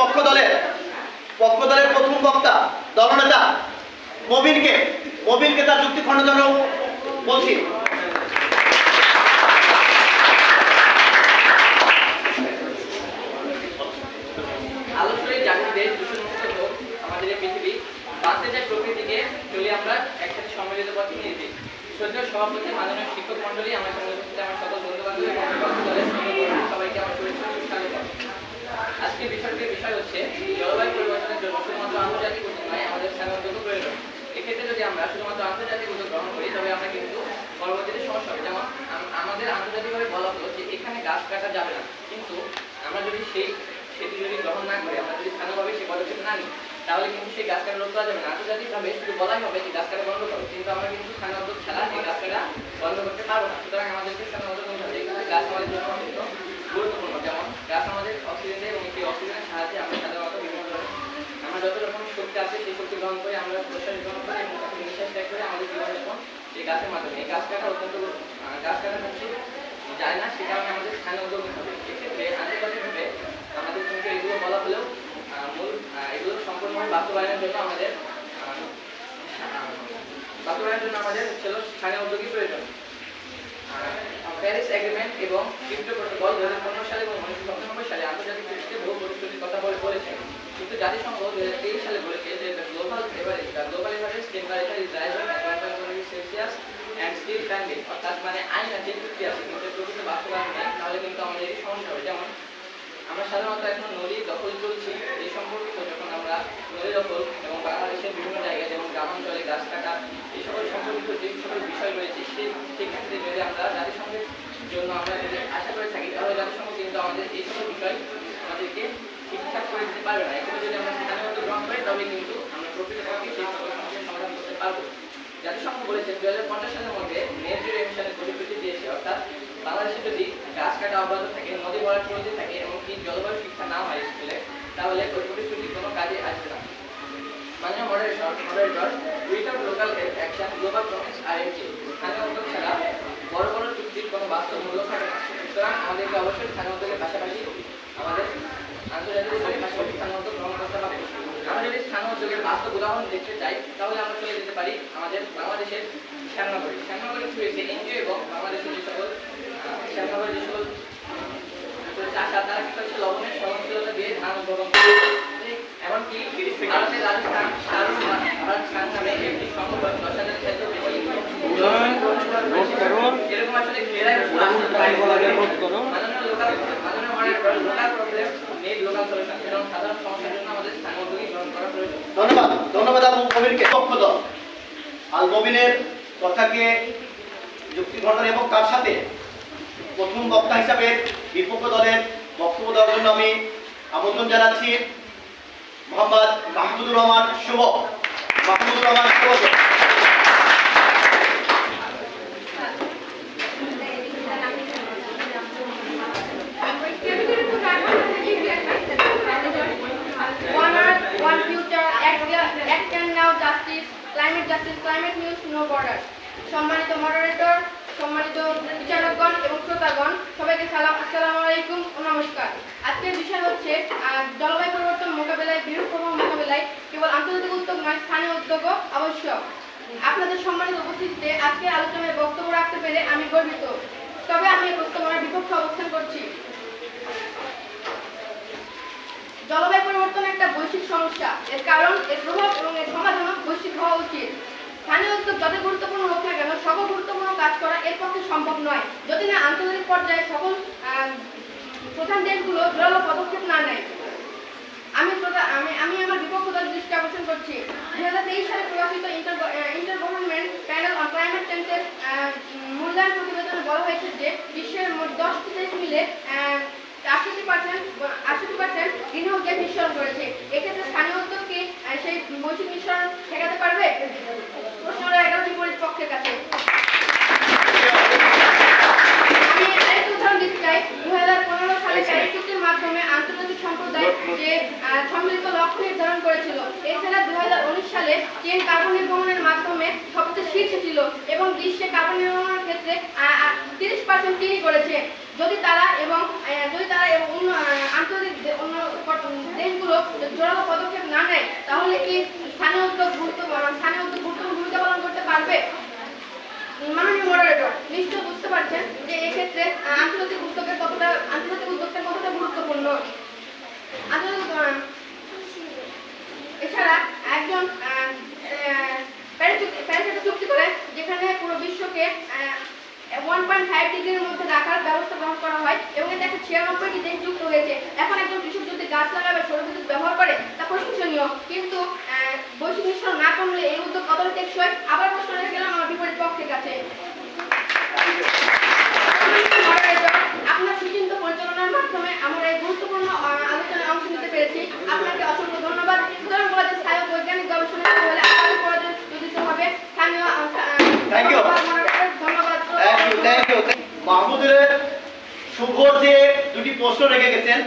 পক্ষ দলের পক্ষ দলের প্রথম বক্তা, দলনেতা মবিনকে মবিনকে তার যুক্তি খণ্ডন বলছি। সভাপতি, মাননীয় শিক্ষক মন্ডলী আমার সঙ্গে উপস্থিত আমার সকল বন্ধু বান্ধব এবং অভিভাবক দলের সঙ্গে সবাইকে আমার শুভেচ্ছা ও স্বাগত আজকে বিষয়টির বিষয় হচ্ছে, জলবায়ু পরিবর্তনের জন্য শুধুমাত্র আন্তর্জাতিক উদ্যোগ নয়, আমাদের স্থানীয় প্রয়োজন এক্ষেত্রে যদি আমরা শুধুমাত্র আন্তর্জাতিক উদ্যোগ গ্রহণ করি, তবে আমরা কিন্তু পরবর্তীতে সমস্যা হবে। যেমন আমাদের আন্তর্জাতিকভাবে বলা হলো যে এখানে গাছ কাটা যাবে না। কিন্তু আমরা যদি সেই সেটি যদি গ্রহণ না করি, আমরা যদি স্থানীয়ভাবে সেই পদক্ষেপ না নিই, তাহলে কিন্তু সেই গাছ কাটা রোধ করা যাবে না। আন্তর্জাতিকভাবে শুধু বলাই হবে যে গাছ কাটা বন্ধ করো, কিন্তু আমরা কিন্তু স্থানীয় উদ্যোগ ছাড়া এই গাছ কাটা বন্ধ করতে পারব না। সুতরাং আমাদেরকে স্থানীয় উদ্যোগ নিতে হবে। গাছ আমাদের জন্য গুরুত্বপূর্ণ। যেমন গাছ আমাদের অক্সিজেন দেয় এবং সেই অক্সিজেনের সাহায্যে আমরা সাধারণত বিভিন্ন ধরনের আমরা যত রকম শক্তি গ্রহণ করে আমরা গ্রহণ এবং তাকে নিঃশ্বাস ত্যাগ করে আমাদের এই গাছের মাধ্যমে। এই গাছ কাটা অত্যন্ত গাছ কাটা হচ্ছে যায় না, সে কারণে আমাদের স্থানীয় উদ্যোগ হবে। এক্ষেত্রে আন্তর্জাতিকভাবে আমাদের কিন্তু এগুলো বলা হলেও মূল এগুলো সম্পূর্ণভাবে বাস্তবায়নের জন্য আমাদের বাস্তবায়নের জন্য আমাদের ছিল স্থানীয় উদ্যোগী প্রয়োজন। প্যারিস এগ্রিমেন্ট এবং কিয়োটো প্রটোকল দু হাজার পনেরো সালে এবং উনিশশো পঁচানব্বই সালে আন্তর্জাতিক ভিত্তিতে বহু প্রতিশ্রুতির কথা বলে বলেছে কিন্তু জাতিসংঘ দু হাজার তেইশ সালে বলেছে average the global average temperature is rising at one point degree celsius and still standing অর্থাৎ মানে আইন আছে চুক্তি আছে, কিন্তু প্রকৃত বাস্তবায়ন নেই তাহলে কিন্তু আমাদের এই সমস্যা হবে। যেমন, আমরা সাধারণত এখন নদী দখল করছি এই সম্পর্কিত যখন আমরা নদী দখল এবং বাংলাদেশের বিভিন্ন জায়গায় যেমন গ্রামাঞ্চলে গাছ কাটা এই সকল সম্পর্কিত যে সকল বিষয় রয়েছে সেই সেক্ষেত্রে যদি আমরা জাতিসংঘের জন্য আমরা যদি আশা করে থাকি, তাহলে জাতিসংঘ কিন্তু আমাদের এই সকল বিষয় আমাদেরকে ঠিকঠাক করে দিতে পারবে না। এক্ষেত্রে যদি আমরা স্থানীয় উদ্যোগ গ্রহণ করি তবে কিন্তু জাতিসংঘ বলেছে দু হাজার পঞ্চাশ সালের মধ্যে নেট এমিশনের প্রতিশ্রুতি দিয়েছে অর্থাৎ বাংলাদেশে যদি গাছ কাটা অব্যাহত থাকে নদী ভরাট চলতে থাকে এবং কি জলবায়ু শিক্ষা না হয় স্কুলে তাহলে ওই প্রতিশ্রুতি কোনো কাজে আসবে না মাননীয় moderator moderator without local action global promise আর স্থানীয় উদ্যোগ ছাড়া বড় বড় চুক্তির কোনো বাস্তব মূল্য থাকে না সুতরাং আমাদেরকে অবশ্যই স্থানীয় উদ্যোগের পাশাপাশি আমাদের আন্তর্জাতিক উদ্যোগের স্থানীয় উদ্যোগ গ্রহণ করতে হবে আমরা যদি স্থানীয় উদ্যোগের বাস্তব উদাহরণ দেখতে চাই তাহলে আমরা চলে যেতে পারি আমাদের বাংলাদেশের শ্যামনগরী। শ্যামনগরী রয়েছে এনজিও এবং বাংলাদেশের যে সকল শ্যামনগরের যে সকল চাষা তারা কিন্তু হচ্ছে লবণের সহনশীলতা দিয়ে ধান করে। এমনকি ভারতের রাজস্থান রাজস্থান নামে একটি সংগঠন দশ হাজার ক্ষেত্র বেশি এরকম আসলে ঘেরায় মাননীয় লোকাল মাননীয় moderator local problem need local solution এবং সাধারণ সমস্যার জন্য আমাদের স্থানীয় উদ্যোগী গ্রহণ করা প্রয়োজন ধন্যবাদ ধন্যবাদ আবু মবিনকে পক্ষ দল আল মবিনের কথাকে যুক্তি খণ্ডন এবং তার সাথে প্রথম বক্তা হিসাবে বিপক্ষ দলের বক্তব্য দেওয়ার জন্য আমি আমন্ত্রণ জানাচ্ছি। Mohammad Mahmudur Rahman Shuvo Mahmudur Rahman Shuvo justice, climate justice, climate news, no border. সম্মানিত মডারেটর সম্মানিত বিচারকগণ এবং শ্রোতাগণ সবাইকে সালাম আসসালামু আলাইকুম ও নমস্কার। আজকের বিষয় হচ্ছে জলবায়ু পরিবর্তন মোকাবেলায় বিরূপ প্রভাব মোকাবেলায় কেবল আন্তর্জাতিক উদ্যোগ নয় স্থানীয় উদ্যোগও আবশ্যক। আপনাদের সম্মানিত উপস্থিতিতে আজকে আলোচনায় বক্তব্য রাখতে পেরে আমি গর্বিত। তবে আমি এই প্রস্তাবনার বিপক্ষে অবস্থান করছি। জলবায়ু বৈশ্বিক সমস্যা। এর কারণ, এর প্রভাব এবং এর সমাধানও বৈশ্বিক হওয়া উচিত। স্থানীয় উদ্যোগ যত গুরুত্বপূর্ণ হোক না কেন সকল গুরুত্বপূর্ণ কাজ করা এর পক্ষে সম্ভব নয়। যদি না আন্তর্জাতিক পর্যায়ে সকল প্রধান দেশগুলো জোরালো পদক্ষেপ না নেয়। আমি আমি আমি আমার বিপক্ষ দল দৃষ্টি আকর্ষণ করছি। দুই হাজার তেইশ সালে প্রকাশিত inter inter government panel on climate চেঞ্জের মূল্যায়ন প্রতিবেদনে বলা হয়েছে যে বিশ্বের মোট দশটি দেশ মিলে আশিটি পার্সেন্ট মৌসুমী মিশ্রণ ঠেকাতে পারবে? প্রশ্নটা একদম বিপরীত কাছে। আচ্ছা। মাধ্যমে আন্তর্জাতিক সম্প্রদায় যে সম্মিলিত লক্ষ্য নির্ধারণ করেছিল এছাড়া দু উনিশ সালে চীন কার্বন নির্গমনের মাধ্যমে সবচেয়ে শীর্ষে ছিল এবং বিশ্বে কার্বন নির্গমনের ক্ষেত্রে তিরিশ পার্সেন্ট তিনি করেছে। যদি তারা এবং যদি তারা এবং আন্তর্জাতিক অন্য দেশগুলো জোরালো পদক্ষেপ না নেয়, তাহলে কি স্থানীয় উদ্যোগ গুরুত্ব স্থানীয় উদ্যোগ গুরুত্ব ভূমিকা পালন করতে পারবে? মাননীয় মডারেটর নিশ্চয় শুভ যে দুটি প্রশ্ন রেখে গেছেন,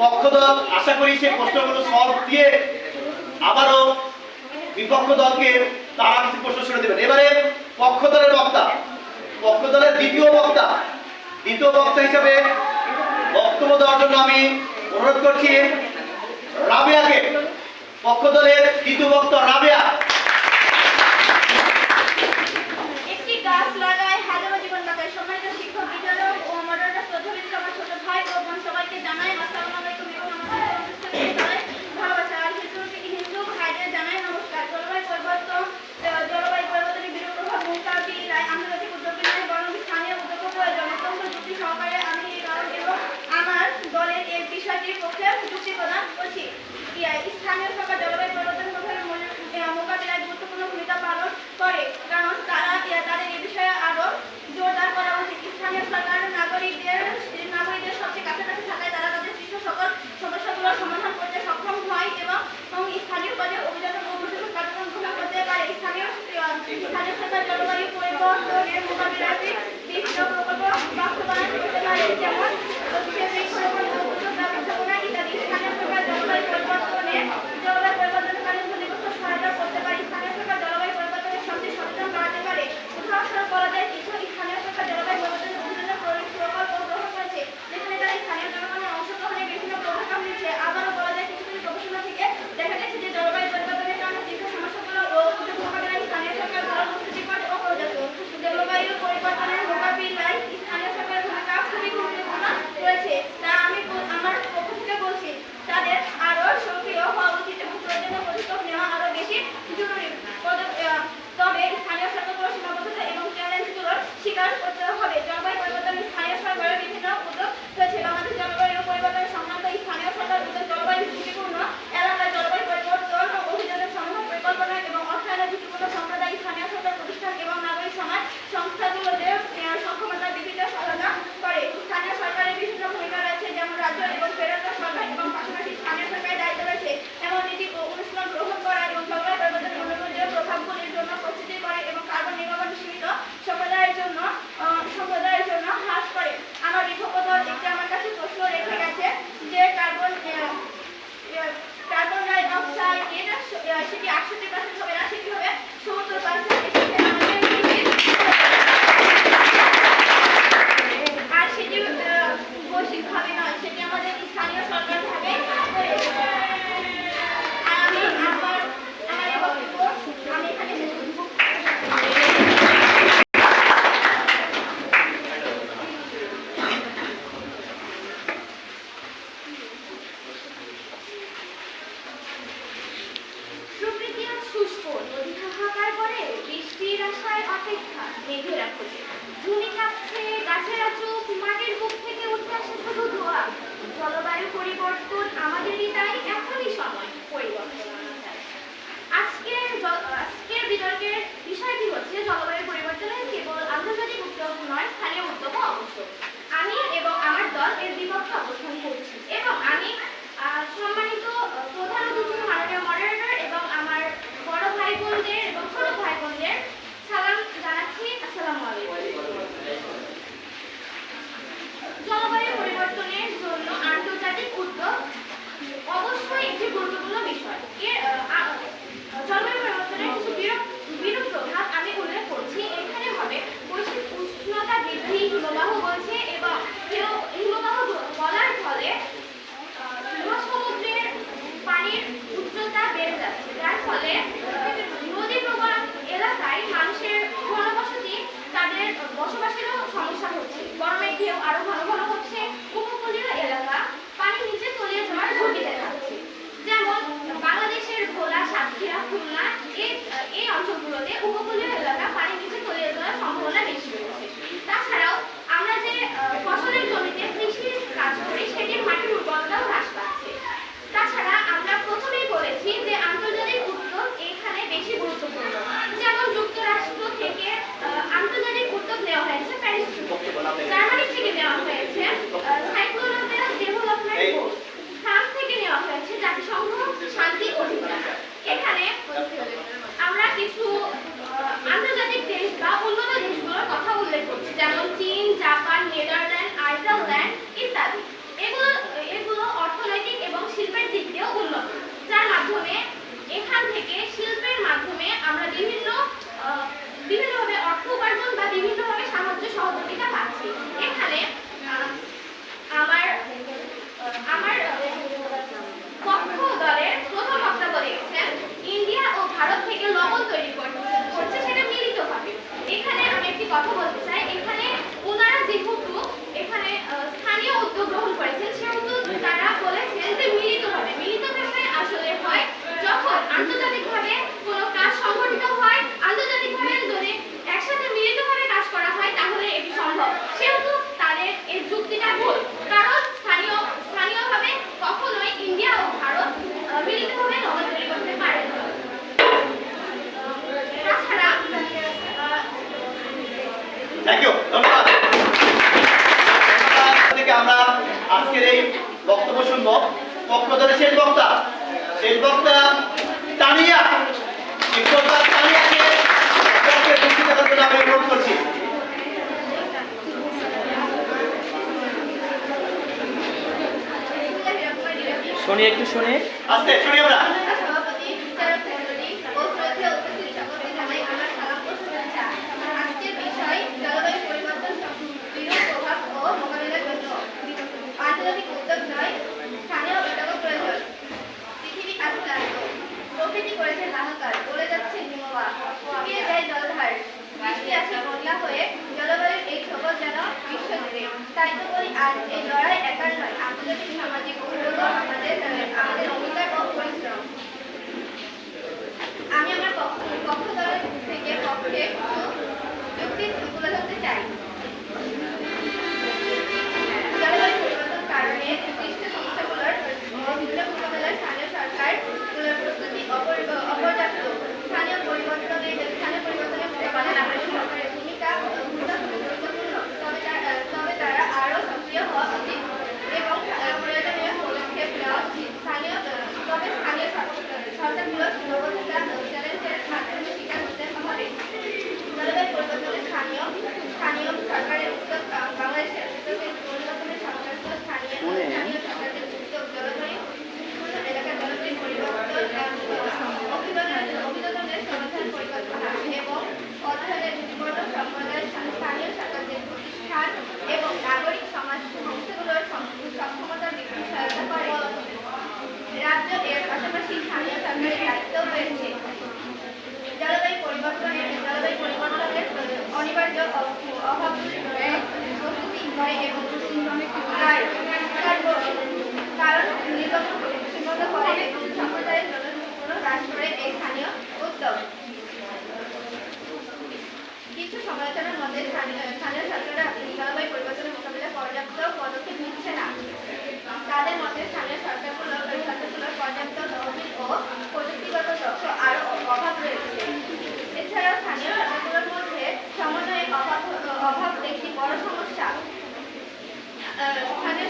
পক্ষদল, আশা করি সেই প্রশ্নগুলো সব দিয়ে আবারও বিপক্ষ দলকে তারা কিছু প্রশ্ন শুনে দেবেন। এবারে পক্ষ দলের বক্তা পক্ষ দলের দ্বিতীয় বক্তা দ্বিতীয় বক্তা হিসাবে বক্তব্য দেওয়ার জন্য আমি অনুরোধ করছি রাবেয়াকে। পক্ষ দলের দ্বিতীয় বক্তা রাবেয়া। স্থানীয়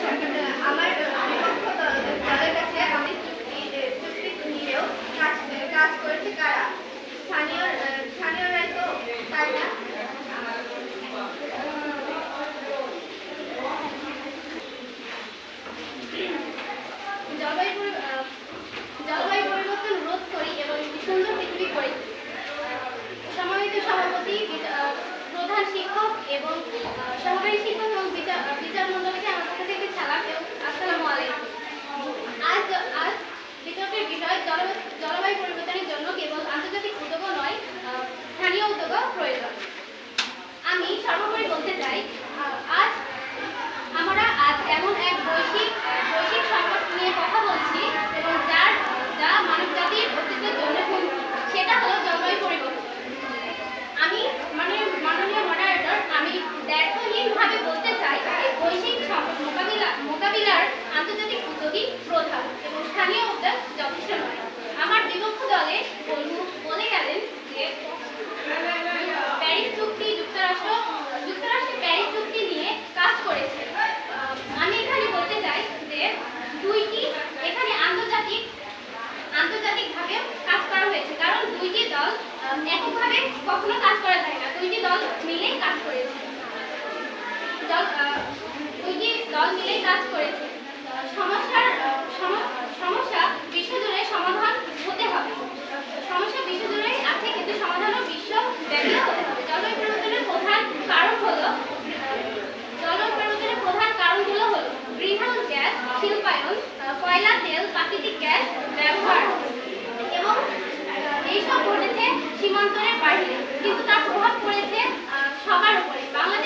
আমার তাদের কাছে আমি চুক্তি নিয়েও কাজ কাজ করেছে, কারা? স্থানীয় স্থানীয় তো, তাই না জলবায়ু পরি- আহ, জলবায়ু পরিবর্তন রোধ করি এবং একটি সুন্দর পৃথিবী করি সম্মানিত সভাপতি বিচ- আহ, প্রধান জলবায়ু পরিবর্তনের জন্য কেবল আন্তর্জাতিক উদ্যোগও নয় স্থানীয় উদ্যোগও প্রয়োজন। আমি সর্বোপরি বলতে চাই আজ আমরা আজ এমন এক বৈশ্বিক বৈশ্বিক সংকট নিয়ে কথা বলছি এবং যার যা মানবজাতির অস্তিত্বের জন্য হুমকি সেটা হলো জলবায়ু পরিবর্তন আমি মানে মাননীয় মডারেটর আমি দ্ব্যর্থহীনভাবে বলতে চাই এই বৈশ্বিক সংকট মোকাবিলা মোকাবিলার আন্তর্জাতিক উদ্যোগই প্রধান এবং স্থানীয় উদ্যোগ যথেষ্ট নয়। আমার বিপক্ষ দলে বলে গেলেন যে প্যারিস চুক্তি যুক্তরাষ্ট্র যুক্তরাষ্ট্র প্যারিস চুক্তি নিয়ে কাজ করেছে। আমি এখানে বলতে চাই যে দুইটি এখানে আন্তর্জাতিক আন্তর্জাতিকভাবে কাজ করা হয়েছে। কারণ দুইটি দল এককভাবে কখনো কাজ করা যায় না। দুইটি দল মিলেই কাজ করেছে। দল, দল মিলেই কাজ করেছে। সমস্যার সমস্যা বিশ্বজুড়ে সমাধান হতে হবে। সমস্যা বিশ্বজুড়ে আছে, কিন্তু সমাধানও বিশ্ব ব্যাপী হতে হবে। জলবায়ু পরিবর্তনের প্রধান কারণ হলো জলবায়ু পরিবর্তনের প্রধান কারণগুলো হলো গ্রিনহাউস গ্যাস, শিল্পায়ন, কয়লা, তেল, প্রাকৃতিক গ্যাস ব্যবহার এবং এইসব ঘটেছে সীমান্তরের বাইরে। কিন্তু তার প্রভাব পড়েছে সবার উপরে। বাংলাদেশ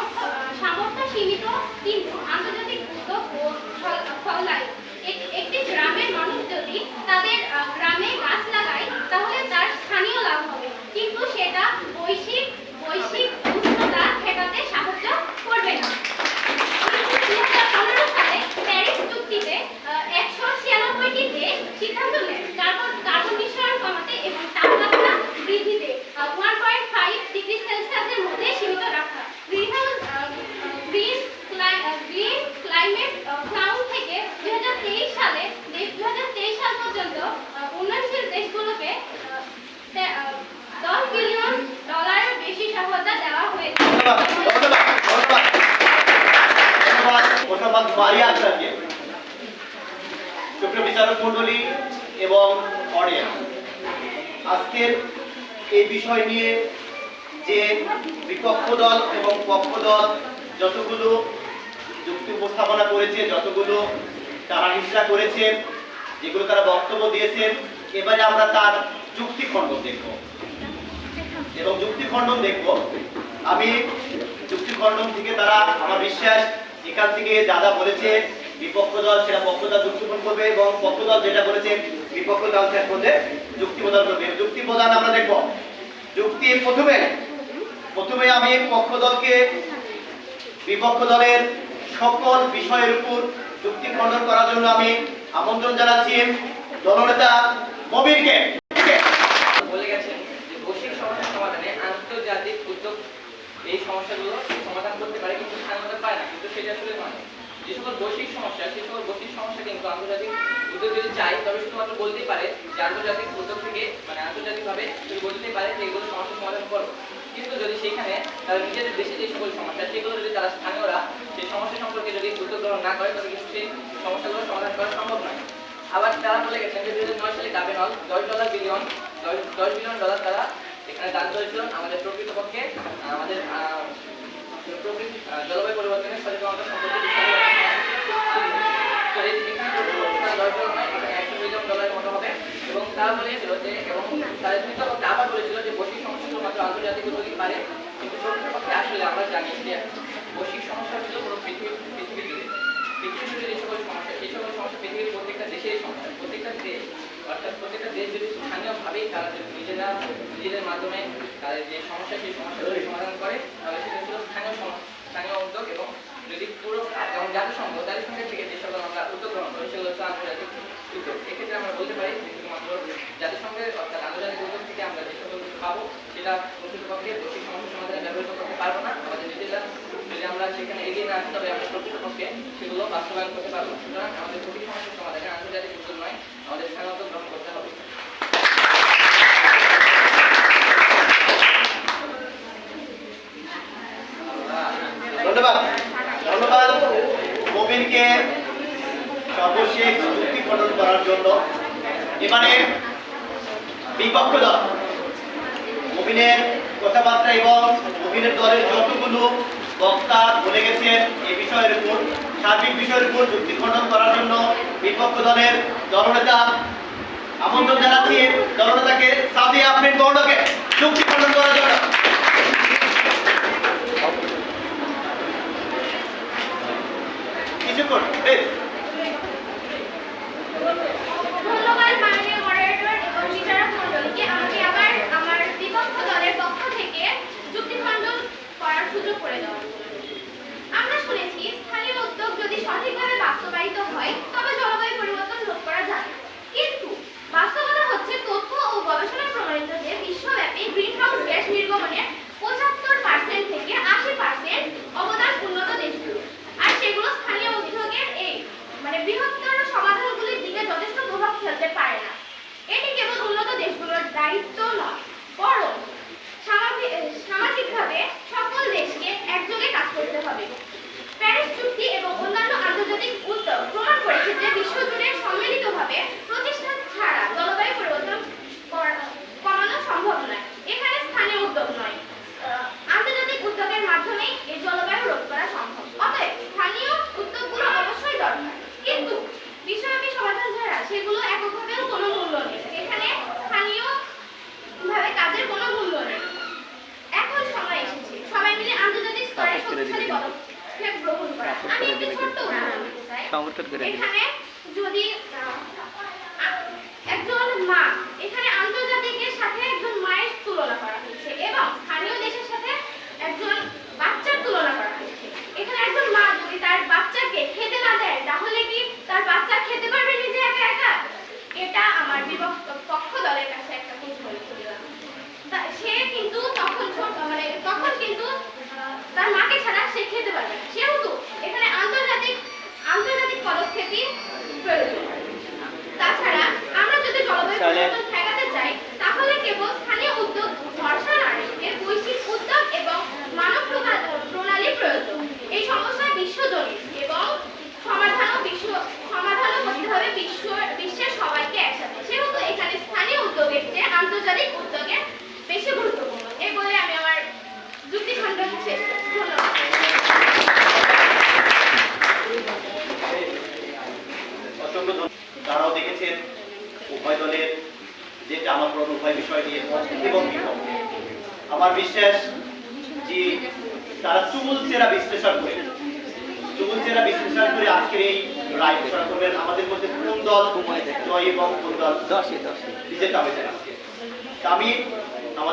আহ, সামর্থ্য মারিয়া আপনাকে মন্ডলী এবং অডিয়েন্স আজকের এই বিষয় নিয়ে যে বিপক্ষ দল এবং পক্ষ দল যতগুলো যুক্তি উপস্থাপনা করেছে, যতগুলো তারা হিসরা করেছে, যেগুলো তারা বক্তব্য দিয়েছেন, এবারে আমরা তার যুক্তি খণ্ডন দেখব। এবং যুক্তি খণ্ডন দেখব। আমি যুক্তি খণ্ডন থেকে তারা আমার বিশ্বাস এখান থেকে যা বলেছে, বিপক্ষ দল সেটা পক্ষ দল যুক্তি করবে এবং পক্ষ দল যেটা বলেছে, বিপক্ষ দল সেটা করবে যুক্তি প্রদান করবে। যুক্তি প্রদান আমরা দেখব। যুক্তি প্রথমে প্রথমে আমি পক্ষ দলকে, বিপক্ষ দলের সকল বিষয়ের উপর যুক্তি খণ্ডন করার জন্য আমি আমন্ত্রণ জানাচ্ছি দলনেতা মবিরকে বলে গেছেন যে বৈশ্বিক সমস্যার সমাধানে আন্তর্জাতিক উদ্যোগ এই সমস্যাগুলো সমাধান করতে পারে কিন্তু স্থানীয়তা পায় না কিন্তু সেটা আসলে নয় যে সকল বৈশ্বিক সমস্যা সেই সকল বৈশ্বিক সমস্যা কিন্তু আন্তর্জাতিক উদ্যোগ যদি চাই। তবে শুধুমাত্র বলতেই পারে যে আন্তর্জাতিক উদ্যোগ থেকে মানে আন্তর্জাতিকভাবে শুধু বলতেই পারে যে এগুলো সমস্যার সমাধান করব কিন্তু যদি সেখানে তারা নিজেদের দেশে যে সকল সমস্যা, সেগুলো যদি তারা স্থানীয়রা সেই সমস্যা সম্পর্কে যদি উদ্যোগ গ্রহণ না করে, তবে কিন্তু সেই সমস্যাগুলো সমাধান করা সম্ভব নয়। আবার তারা বলে গেছেন যে দুই হাজার নয় সালে গাবেনল দশ ডলার বিলিয়ন, দশ বিলিয়ন ডলার তারা এখানে দান করেছিলেন আমাদের প্রকৃতপক্ষে আহ, আমাদের আহ, প্রকৃতি আহ, জলবায়ু পরিবর্তনের সচেতনতা সম্পর্কে তো এই এখানে প্রকৃতপক্ষে তারা দশ ডলার নয় এখানে একশো মিলিয়ন ডলারের মতো হবে এবং তারা বলেছিল যে, এবং তারা দ্বিতীয়পক্ষে আবার বলেছিল যে বৈশ্বিক সমস্যা মাত্র আন্তর্জাতিক উদ্যোগই পারে, কিন্তু প্রকৃতপক্ষে আসলে আমরা জানি যে বৈশ্বিক সমস্যা হচ্ছে পুরো পৃথিবী পৃথিবী জুড়ে যে সকল সমস্যা সেই সকল সমস্যা পৃথিবীর প্রত্যেকটা দেশেরই সমস্যা, প্রত্যেকটা দেশ, অর্থাৎ প্রত্যেকটা দেশ যদি স্থানীয়ভাবেই তারা যদি নিজেরা, নিজেদের মাধ্যমে তাদের যে সমস্যা, সেই সমস্যাগুলো সমাধান করে, তাহলে সেটা ছিল স্থানীয় স্থানীয় উদ্যোগ এবং যদি পুরো যেমন জাতিসংঘ, জাতিসংঘের থেকে যে সকল আমরা উদ্যোগ গ্রহণ করি, সেগুলো হচ্ছে আন্তর্জাতিক উদ্যোগ। এক্ষেত্রে আমরা বলতে পারি শুধুমাত্র জাতিসংঘের অর্থাৎ আন্তর্জাতিক উদ্যোগ থেকে আমরা যে সকল পাবো সেটা প্রকৃতপক্ষে বৈশ্বিক সমস্যা সমাধানে ব্যবহৃত করতে পারব না। আমাদের নিজেরা যদি আমরা সেখানে এগিয়ে না আসি, তবে আমরা প্রকৃতপক্ষে সেগুলো বাস্তবায়ন করতে পারব সুতরাং আমাদের বৈশ্বিক সমস্যা সমাধানে আন্তর্জাতিক উদ্যোগ নয়, আমাদের স্থানীয় গ্রহণ করতে হবে। ধন্যবাদ। ধন্যবাদ। মবিনকে সর্বশেষ যুক্তি খণ্ডন করার জন্য। এবারে বিপক্ষ দল অভিনের কথাবার্তা এবং অভিনের দলের যতগুলো বক্তা বলে গেছেন এই বিষয়ের উপর, সার্বিক বিষয়ের উপর যুক্তি খণ্ডন করার জন্য বিপক্ষ দলের দলনেতা আমন্ত্রণ জানাচ্ছি। দলনেতাকে সাদিয়া আপনি দলকে যুক্তি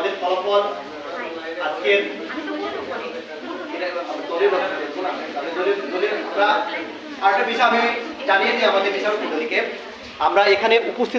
আমাদের ফলাফল আজকের আরেকটা বিষয় আমি জানিয়ে দিই আমাদের আমরা এখানে উপস্থিত